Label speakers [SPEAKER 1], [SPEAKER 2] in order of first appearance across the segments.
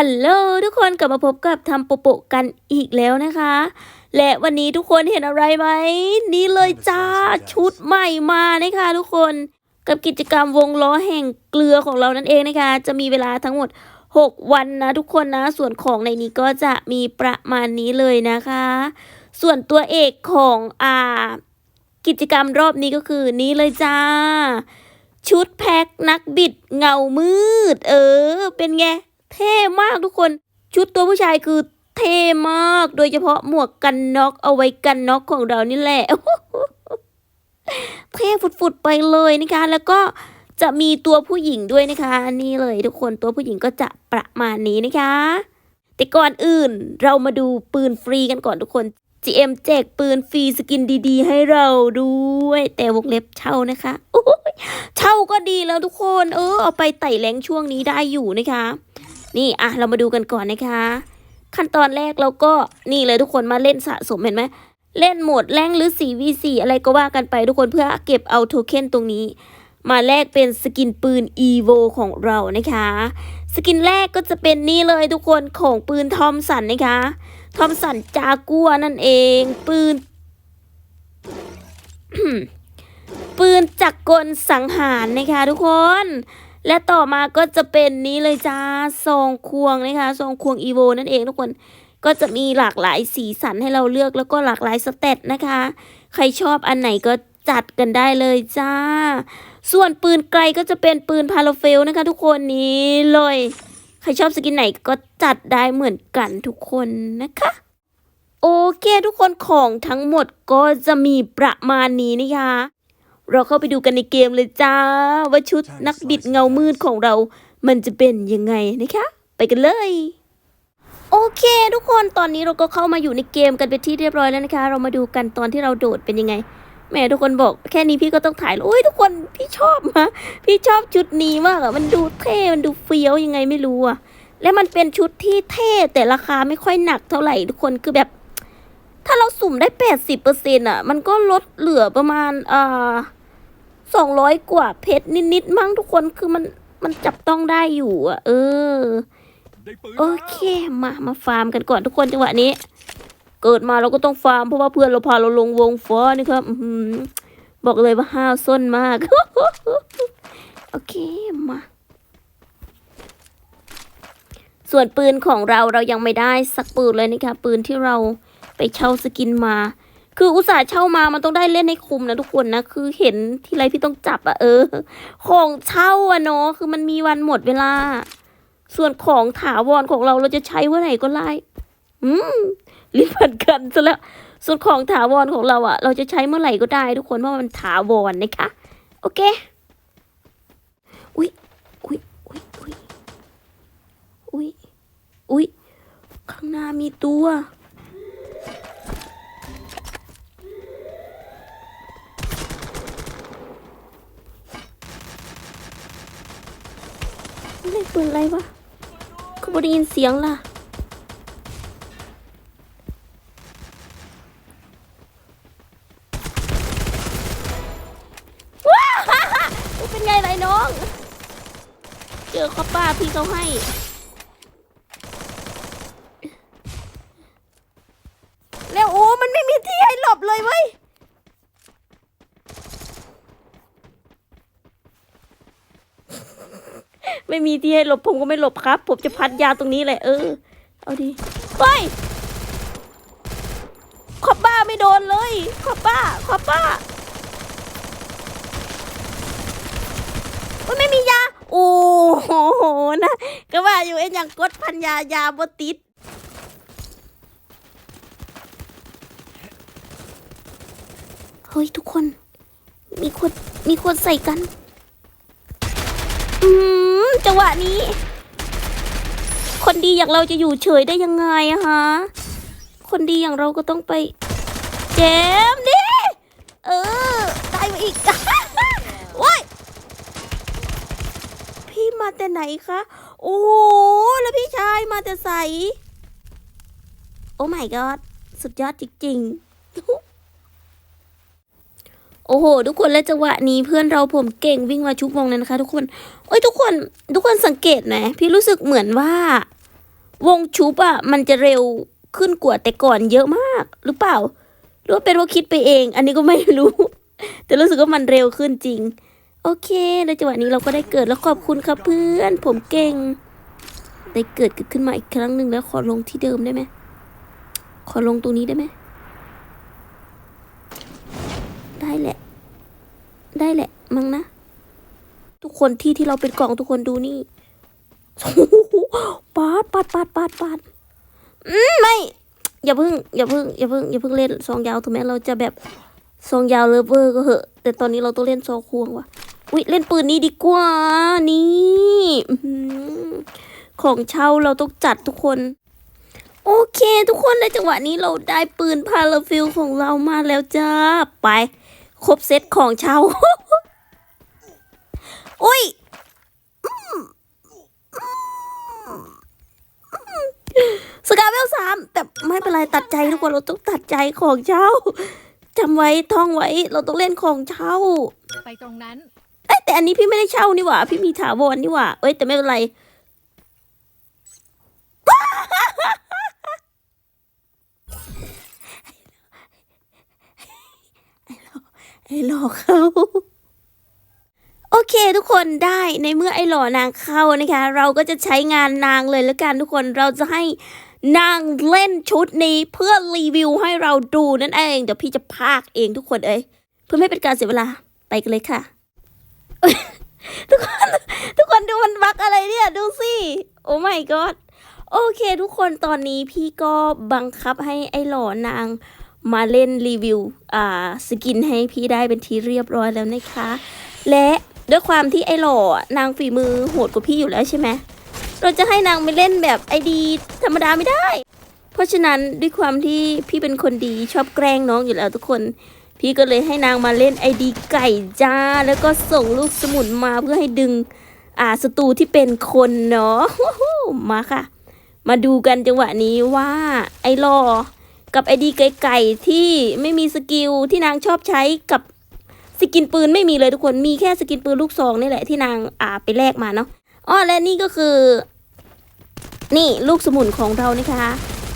[SPEAKER 1] ฮัลโหลทุกคนกลับมาพบกับทำโปโปะกันอีกแล้วนะคะ และวันนี้ทุกคนเห็นอะไรไหม นี่เลยจ้าชุดใหม่มานะคะทุกคนกับกิจกรรมวงล้อแห่งเกลือของเรานั่นเองนะคะ จะมีเวลาทั้งหมด 6 วันนะทุกคนนะ ส่วนของในนี้ก็จะมีประมาณนี้เลยนะคะ ส่วนตัวเอกของอ่ากิจกรรมรอบนี้ก็คือนี้เลยจ้า ชุดแพ็คนักบิดเงามืด เออ เป็นไง เท่มากทุกคน ชุดตัวผู้ชายคือเท่มาก โดยเฉพาะหมวกกันน็อกเอาไว้กันน็อกของเรานี่แหละ เท่ฟุดๆไปเลยนะคะ แล้วก็จะมีตัวผู้หญิงด้วยนะคะนี่เลยทุกคนตัวผู้หญิงก็จะประมาณนี้นะคะ แต่ก่อนอื่นเรามาดูปืนฟรีกันก่อนทุกคน GM แจกปืนฟรีสกินดีๆ ให้เราด้วย แต่วงเล็บเช่านะคะโอ้ยเช่าก็ดีแล้วทุกคน เออเอาไปไต่แรงช่วงนี้ได้อยู่นะคะ นี่อะเรามาดูกันก่อนนะคะ ขั้นตอนแรกเราก็นี่เลยทุกคนมาเล่นสะสมเห็นไหมเล่นโหมดแรงหรือ 4v4 อะไรก็ว่ากันไปทุกคนเพื่อเก็บเอาโทเค็นตรงนี้ มาแลกเป็นสกินปืน EVO ของเรานะคะ สกินแรกก็จะเป็นนี่เลยทุกคนของปืนทอมสันนะคะทอมสันจากัวนั่นเองปืน ปืนจักรกลสังหารนะคะทุกคน และต่อมาก็จะเป็นนี้เลยจ้าซองควงนะคะซองควงอีโวนั่นเองทุกคนก็จะมีหลากหลายสีสันให้เราเลือกแล้วก็หลากหลายสเตตนะคะ ใครชอบอันไหนก็จัดกันได้เลยจ้า ส่วนปืนไกลก็จะเป็นปืนพาราเฟลนะคะ ทุกคนนี้เลย ใครชอบสกินไหนก็จัดได้เหมือนกันทุกคนนะคะโอเคทุกคนของทั้งหมดก็จะมีประมาณนี้นะคะ เราเข้าไปดูกันในเกมเลยจ้า ว่าชุดนักบิดเงามืดของเรา มันจะเป็นยังไงนะคะ ไปกันเลย โอเค ทุกคนตอนนี้เราก็เข้ามาอยู่ในเกมกันเป็นที่เรียบร้อยแล้วนะคะ เรามาดูกันตอนที่เราโดดเป็นยังไงแหม่ทุกคนบอกแค่นี้พี่ก็ต้องถ่ายแล้วโอ้ยทุกคนพี่ชอบมากพี่ชอบชุดนี้มากอะมันดูเท่มันดูเฟี้ยวยังไงไม่รู้อะและมันเป็นชุดที่เท่แต่ราคาไม่ค่อยหนักเท่าไหร่ทุกคนคือแบบ ถ้าเราสุ่มได้แปดสิบเปอร์เซ็นต์อะมันก็ลดเหลือประมาณอ่า สองร้อยกว่าเพชรนิดๆมั้งทุกคนคือมันมันจับต้องได้อยู่อะ เออ โอเคมามาฟาร์มกันก่อนทุกคนจังหวะนี้ เกิดมาเราก็ต้องฟาร์มเพราะว่าเพื่อนเราพาเราลงวงฟอนี่ครับอบอกเลยว่าห้าวส้นมาก โอเคมาส่วนปืนของเราเรายังไม่ได้สักปืนเลยนะคะปืนที่เราไปเช่าสกินมา คืออุตส่าห์เช่ามามันต้องได้เล่นให้คุ้มนะทุกคนนะ คือเห็นทีไรพี่ต้องจับอะเออ ของเช่าอะเนาะคือมันมีวันหมดเวลา ส่วนของถาวรของเราเราจะใช้เมื่อไหร่ก็ไล่อืมลิ้นพันกันซะแล้ว ส่วนของถาวรของเราอะเราจะใช้เมื่อไหร่ก็ได้ ทุกคนเพราะมันถาวรนะคะ โอเค อุ้ยอุ้ยอุ้ยอุ้ยอุ้ยอุ้ยข้างหน้ามีตัว เล่นปืนอะไรวะเขาไม่ได้ยินเสียงล่ะว้าฮ่าฮ่าเป็นไงไรน้อง เจอข้อป้าพี่เขาให้แล้วโอ้มันไม่มีที่ให้หลบเลยเว้ย ไม่มีที่ให้หลบผมก็ไม่หลบครับ ผมจะพัดยาตรงนี้แหละเออ เอาดิเฮ้ยขอบบ้าไม่โดนเลยขอบบ้าขอบบ้าโอ้ยไม่มียา โอ้โหนะ ก็ว่าอยู่เอ็นยังกดพันยายาบติดเฮ้ยทุกคน มีคน มีคนใส่กัน อืม จังหวะนี้ คนดีอย่างเราจะอยู่เฉยได้ยังไงอะฮะ คนดีอย่างเราก็ต้องไป เจมดิเออได้มาอีกว้ายพี่มาแต่ไหนคะ โอ้โห แล้วพี่ชายมาแต่ใส โอ้ my god สุดยอดจริงๆ โอ้โห ทุกคนและจังหวะนี้เพื่อนเราผมเก่งวิ่งมาชุบวงเลยนะคะ ทุกคนโอ้ยทุกคนทุกคนสังเกตไหมพี่รู้สึกเหมือนว่า วงชุบอะมันจะเร็วขึ้นกว่าแต่ก่อนเยอะมากหรือเปล่า หรือว่าเป็นว่าคิดไปเอง อันนี้ก็ไม่รู้ แต่รู้สึกว่ามันเร็วขึ้นจริง โอเคในจังหวะนี้เราก็ได้เกิดแล้วขอบคุณครับเพื่อน ผมเก่ง ได้เกิดขึ้นมาอีกครั้งหนึ่งแล้วขอลงที่เดิมได้ไหมขอลงตรงนี้ได้ไหม ได้แหละ ได้แหละ มั้งนะ ทุก คนที่ที่เราเป็นกล่องทุกคนดูนี่ปาดปาดปาดปาดปาดอืมไม่ อย่าเพิ่ง อย่าเพิ่ง อย่าเพิ่ง อย่าเพิ่งเล่นซองยาวถึงแม้เราจะแบบซองยาวเลเวอร์ก็เหอะ แต่ตอนนี้เราต้องเล่นซองควงว่ะอุ๊ยเล่นปืนนี้ดีกว่า นี้ของเช่าเราต้องจัดทุกคน โอเค ทุกคนในจังหวะนี้เราได้ปืนพาราฟิลของเรามาแล้วจ้า ไป ครบเซตของเช่า อุ้ยอืมอืมสกาเวลสามแต่ไม่เป็นไรตัดใจทุกคนเราต้องตัดใจของเช่าจำไว้ท่องไว้เราต้องเล่นของเช่า
[SPEAKER 2] ไปตรงนั้น
[SPEAKER 1] เอ้ยแต่อันนี้พี่ไม่ได้เช่านี่หว่า พี่มีถาวรนี่หว่าเอ้ยแต่ไม่เป็นไรไอ้หลอกเขา โอเคทุกคนได้ในเมื่อไอ้หล่อนางเข้านะคะ เราก็จะใช้งานนางเลยแล้วกันทุกคนเราจะให้นางเล่นชุดนี้เพื่อรีวิวให้เราดูนั่นเอง เดี๋ยวพี่จะพากเองทุกคนเอ้ยเพื่อไม่เป็นการเสียเวลาไปกันเลยค่ะ ทุกคนทุกคนดูมันบักอะไรเนี่ยดูสิโอ้ my god โอเค ทุกคนตอนนี้พี่ก็บังคับให้ไอ้หล่อนางมาเล่นรีวิวอ่าสกินให้พี่ได้เป็นทีเรียบร้อยแล้วนะคะ และ ด้วยความที่ไอ้หล่อนางฝีมือโหดกว่าพี่อยู่แล้วใช่ไหมเราจะให้นางไปเล่นแบบไอดี ธรรมดาไม่ได้ เพราะฉะนั้นด้วยความที่พี่เป็นคนดีชอบแกล้งน้องอยู่แล้วทุกคน พี่ก็เลยให้นางมาเล่นไอดีไก่จ้า แล้วก็ส่งลูกสมุนมาเพื่อให้ดึงอ่าศัตรูที่เป็นคนเนาะมาค่ะ มาดูกันจังหวะนี้ว่าไอ้ลอกับไอดีไก่ไก่ที่ไม่มีสกิลที่นางชอบใช้กับ สกินปืนไม่มีเลยทุกคนมีแค่สกินปืนลูกซองนี่แหละที่นางอ่าไปแลกมาเนาะอ๋อและนี่ก็คือ นี่ลูกสมุนของเรานะคะ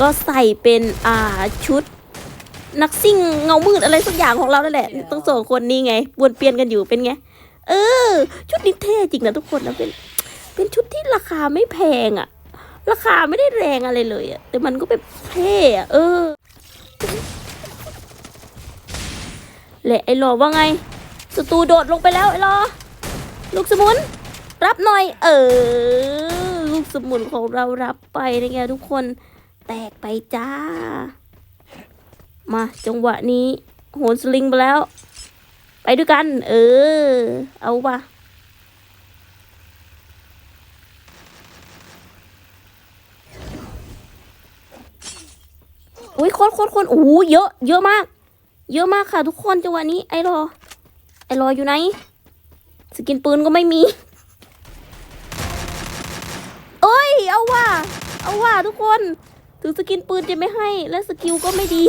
[SPEAKER 1] ก็ใส่เป็นอ่าชุด นักซิ่งเงามืดอะไรสักอย่างของเรานั่นแหละต้องสองคนนี้ไงบวนเปลี่ยนกันอยู่เป็นไงเออ ชุดนี้เท่จริงนะทุกคนนะเป็น เป็นชุดที่ราคาไม่แพงอะราคาไม่ได้แรงอะไรเลยอะแต่มันก็แบบเท่อะเออ และไอ้หลอว่าไงศัตรูโดดลงไปแล้วไอ้หลอลูกสมุน รับหน่อย เออ ลูกสมุนของเรารับไปนะแกทุกคนแตกไปจ้า มาจังหวะนี้ โหนสลิงไปแล้ว ไปด้วยกัน เออ เอาปะอุ้ยโคตรโคตรโคตรโอ้เยอะ เยอะมาก เยอะมากค่ะทุกคนจังหวะนี้ไอรอ ไอรออยู่ไหน สกินปืนก็ไม่มีเอ้ย เอาว่ะ เอาว่ะทุกคน ถึงสกินปืนจะไม่ให้ และสกิลก็ไม่ดี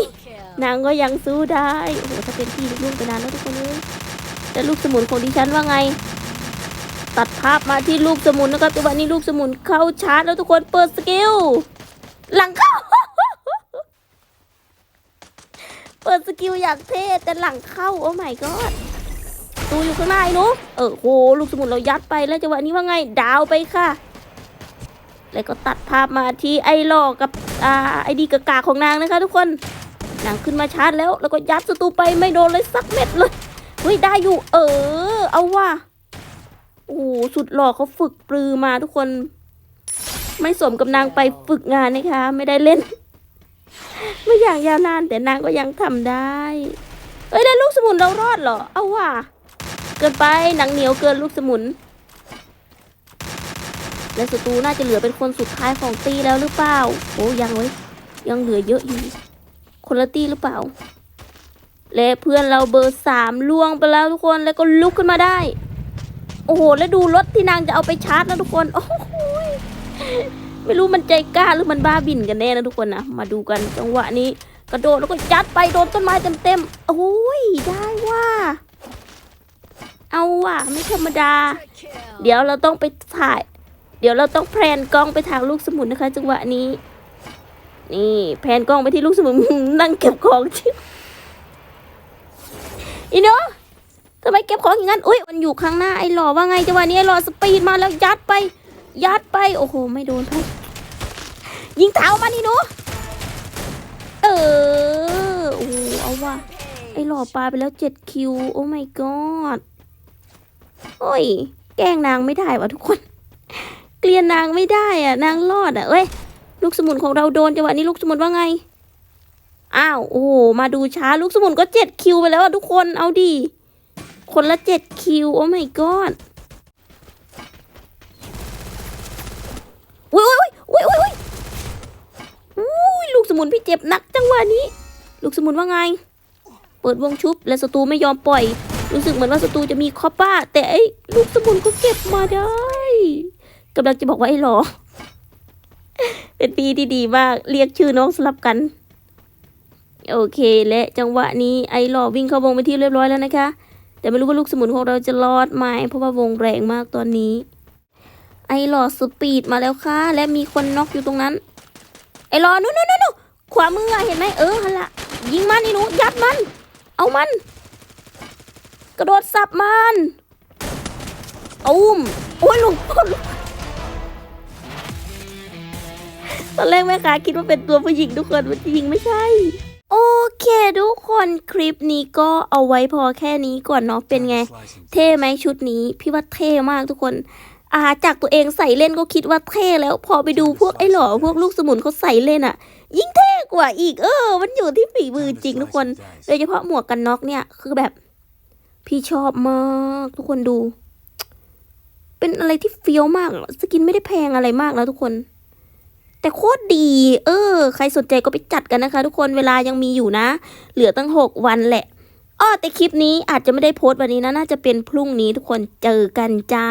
[SPEAKER 1] นางก็ยังสู้ได้ โอ้โหถ้าเป็นพี่ลูกไปนานแล้วทุกคนเลยแต่ลูกสมุนของดิฉันว่าไง ตัดภาพมาที่ลูกสมุนนะครับจังหวะนี้ลูกสมุนเข้าชาร์จแล้วทุกคนเปิดสกิลหลังเข้า เปิดสกิลอยางเท่แต่หลังเข้าโอ้ my god ตูอยู่ข้างหน้าไอ้นูเออโหลูกสมุนเรายัดไปแล้วจังหวะนี้ว่าไงดาวไปค่ะ แล้วก็ตัดภาพมาที่ไอ้หลอกกับอ่าไอดีกากาของนางนะคะ ทุกคนนางขึ้นมาชาร์จแล้ว แล้วก็ยัดศัตรูไปไม่โดนเลยสักเม็ดเลยเฮ้ยได้อยู่ เออ เอาว่ะโอ้สุดหล่อเขาฝึกปรือมาทุกคน ไม่สมกับนางไปฝึกงานนะคะ ไม่ได้เล่น ไม่อย่างยาวนานแต่นางก็ยังทำได้ เอ้ยได้ลูกสมุนเรารอดเหรอ เอาว่ะ เกินไปหนังเหนียวเกินลูกสมุน และศัตรูน่าจะเหลือเป็นคนสุดท้ายของตีแล้วหรือเปล่า โอ้ยังเว้ยยังเหลือเยอะอยู่ คนละตีหรือเปล่า และเพื่อนเราเบอร์สามล่วงไปแล้วทุกคนแล้วก็ลุกขึ้นมาได้ โอ้โห แล้วดูรถที่นางจะเอาไปชาร์จนะทุกคน โอ้โหย ไม่รู้มันใจกล้าหรือมันบ้าบินกันแน่นะทุกคนนะมาดูกันจังหวะนี้ กระโดดแล้วก็ยัดไปโดนต้นไม้เต็มๆโอ้ยได้ว่า เอาว่ะไม่ธรรมดา เดี๋ยวเราต้องไปถ่าย เดี๋ยวเราต้องแพลนกล้องไปทางลูกสมุนนะคะ จังหวะนี้ นี่แพลนกล้องไปที่ลูกสมุนนั่งเก็บของชิวอีโนทำไมเก็บของอย่างนั้นอุ้ยมันอยู่ข้างหน้าไอ้หล่อว่าไงจังหวะนี้ไอ้หล่อสปีดมาแล้วยัดไปยัดไป โอ้โห ไม่โดนพ่ ยิงเท้ามันอีโนเออโอ้โหเอาว่ะไอหล่อปลาไปแล้วเจ็ดคิว โอ้ my god โอ้ย แกล้งนางไม่ได้วะทุกคน เกลียนนางไม่ได้อะนางรอดอะเอ้ย ลูกสมุนของเราโดนจังหวะนี้ลูกสมุนว่าไง อ้าว โอ้มาดูช้าลูกสมุนก็เจ็ดคิวไปแล้วอะทุกคน เอาดี คนละเจ็ดคิว โอ้ my god อุ้ยอุ้ยอุ้ยอุ้ยอุ้ย กสมุนพี่เจ็บหนักจังหวะนี้ ลูกสมุนว่าไง เปิดวงชุบและศัตรูไม่ยอมปล่อย รู้สึกเหมือนว่าศัตรูจะมีคอปป้า แต่ไอ้ลูกสมุนก็เก็บมาได้กำลังจะบอกว่าไอ้หลอเป็นปีที่ดีมากเรียกชื่อน้องสลับกันโอเคและจังหวะนี้ไอ้หลอวิ่งเข้าวงไปที่เรียบร้อยแล้วนะคะ แต่ไม่รู้ว่าลูกสมุนของเราจะรอดไหมเพราะว่าวงแรงมากตอนนี้ ไอ้หลอสปีดมาแล้วค่ะ และมีคนน็อกอยู่ตรงนั้น ไอ้หลอนู่นนู่นนู่นขวามือเห็นไหมเออฮันละยิงมันนี่หนูยัดมัน เอามัน กระโดดสับมันอุ้มโอ้ยลวงพ่อตอนแรกแม่ค้าคิดว่าเป็นตัวผู้หญิงทุกคนมันจริงไม่ใช่ โอเคทุกคนคลิปนี้ก็เอาไว้พอแค่นี้ก่อนเนาะเป็นไง เท่ไหมชุดนี้ พี่ว่าเท่มากทุกคน อาจากตัวเองใส่เล่นก็คิดว่าเท่แล้ว พอไปดูพวกไอ้หล่อพวกลูกสมุนเขาใส่เล่นอะยิ่งเท่กว่าอีกเออ มันอยู่ที่ฝีมือจริงทุกคน โดยเฉพาะหมวกกันน็อกเนี่ย คือแบบ พี่ชอบมากทุกคนดู เป็นอะไรที่เฟี้ยวมากอะสกินไม่ได้แพงอะไรมากนะทุกคน แต่โคตรดี เออ ใครสนใจก็ไปจัดกันนะคะ ทุกคนเวลายังมีอยู่นะ เหลือตั้งหกวันแหละอ้อแต่คลิปนี้อาจจะไม่ได้โพสต์วันนี้นะ น่าจะเป็นพรุ่งนี้ทุกคนเจอกันจ้า